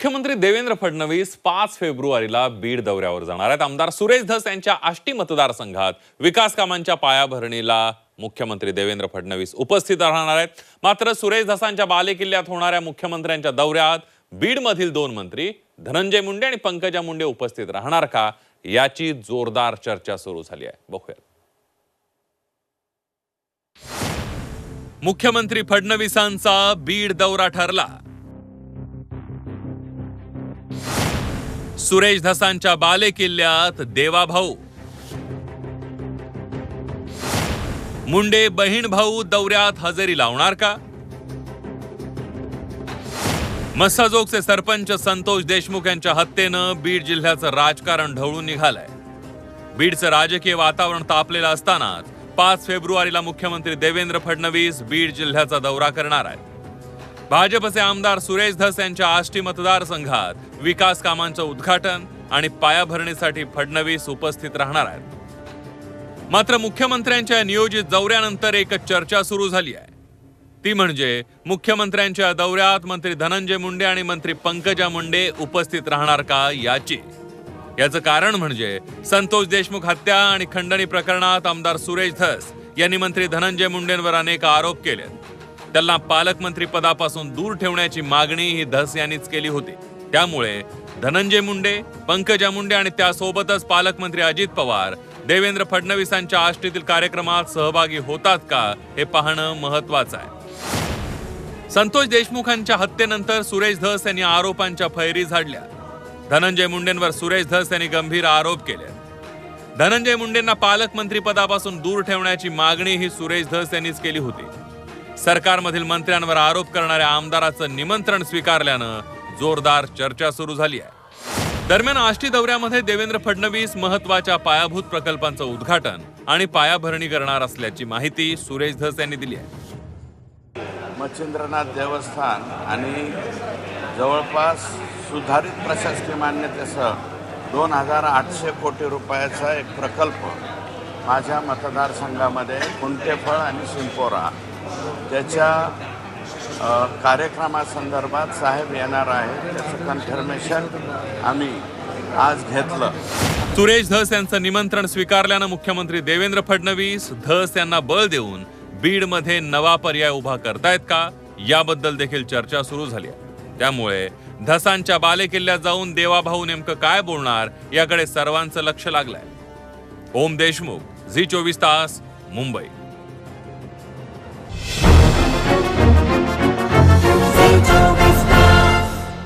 मुख्यमंत्री देवेंद्र फडणवीस पाच फेब्रुवारीला बीड दौऱ्यावर जाणार आहेत. आमदार सुरेश धस यांच्या आष्टी मतदारसंघात विकास कामांच्या पायाभरणीला मुख्यमंत्री देवेंद्र फडणवीस उपस्थित राहणार आहेत. मात्र सुरेश धसांच्या बालेकिल्ल्यात होणाऱ्या मुख्यमंत्र्यांच्या दौऱ्यात बीडमधील दोन मंत्री धनंजय मुंडे आणि पंकजा मुंडे उपस्थित राहणार का याची जोरदार चर्चा सुरू झाली आहे. बघूया मुख्यमंत्री फडणवीसांचा बीड दौरा ठरला. सुरेश धसांच्या बाले किल्ल्यात देवाभाऊ. मुंडे बहीण भाऊ दौऱ्यात हजेरी लावणार का? मस्साजोगचे सरपंच संतोष देशमुख यांच्या हत्येनं बीड जिल्ह्याचं राजकारण ढवळून निघालंय. बीडचं राजकीय वातावरण तापलेलं असतानाच पाच फेब्रुवारीला मुख्यमंत्री देवेंद्र फडणवीस बीड जिल्ह्याचा दौरा करणार आहेत. भाजपचे आमदार सुरेश धस यांच्या आष्टी मतदारसंघात विकास कामांचं उद्घाटन आणि पायाभरणीसाठी फडणवीस उपस्थित राहणार आहेत. मात्र मुख्यमंत्र्यांच्या नियोजित दौऱ्यानंतर एक चर्चा सुरू झाली आहे. ती म्हणजे मुख्यमंत्र्यांच्या दौऱ्यात मंत्री धनंजय मुंडे आणि मंत्री पंकजा मुंडे उपस्थित राहणार का याची. याचं कारण म्हणजे संतोष देशमुख हत्या आणि खंडणी प्रकरणात आमदार सुरेश धस यांनी मंत्री धनंजय मुंडेंवर अनेक आरोप केले त्यांना पालकमंत्री पदापासून दूर ठेवण्याची मागणी ही धस यांनीच केली होती. त्यामुळे धनंजय मुंडे पंकजा मुंडे आणि त्यासोबतच पालकमंत्री अजित पवार देवेंद्र फडणवीसांच्या आष्टीतील कार्यक्रमात सहभागी होतात का हे पाहणं महत्वाचं आहे. संतोष देशमुखांच्या हत्येनंतर सुरेश धस यांनी आरोपांच्या फैरी झाडल्या. धनंजय मुंडेंवर सुरेश धस यांनी गंभीर आरोप केले. धनंजय मुंडेंना पालकमंत्री पदापासून दूर ठेवण्याची मागणी ही सुरेश धस यांनीच केली होती. सरकारमधील मंत्र्यांवर आरोप करणाऱ्या आमदाराचं निमंत्रण स्वीकारल्यानं जोरदार चर्चा सुरू झाली आहे. दरम्यान आष्टी दौऱ्यामध्ये देवेंद्र फडणवीस महत्त्वाच्या पायाभूत प्रकल्पांचं उद्घाटन आणि पायाभरणी करणार असल्याची माहिती सुरेश धस यांनी दिली आहे. मच्छिंद्रनाथ देवस्थान आणि जवळपास सुधारित प्रशासकीय मान्यतेसह दोन हजार आठशे कोटी रुपयाचा एक प्रकल्प माझ्या मतदारसंघामध्ये कुंटेफळ आणि सिंपोरा त्याच्या कार्यक्रमासंदर्भात साहेब येणार आहे त्याचं कन्फर्मेशन आम्ही आज घेतलं. सुरेश धस यांचं निमंत्रण स्वीकारल्यानं मुख्यमंत्री देवेंद्र फडणवीस धस यांना बळ देऊन बीडमध्ये नवा पर्याय उभा करतायत का? याबद्दल देखील चर्चा सुरू झाली आहे. त्यामुळे धसांच्या बालेकिल्ल्यात जाऊन देवाभाऊ नेमकं काय बोलणार याकडे सर्वांचं लक्ष लागलंय. ओम देशमुख झी चोवीस तास मुंबई.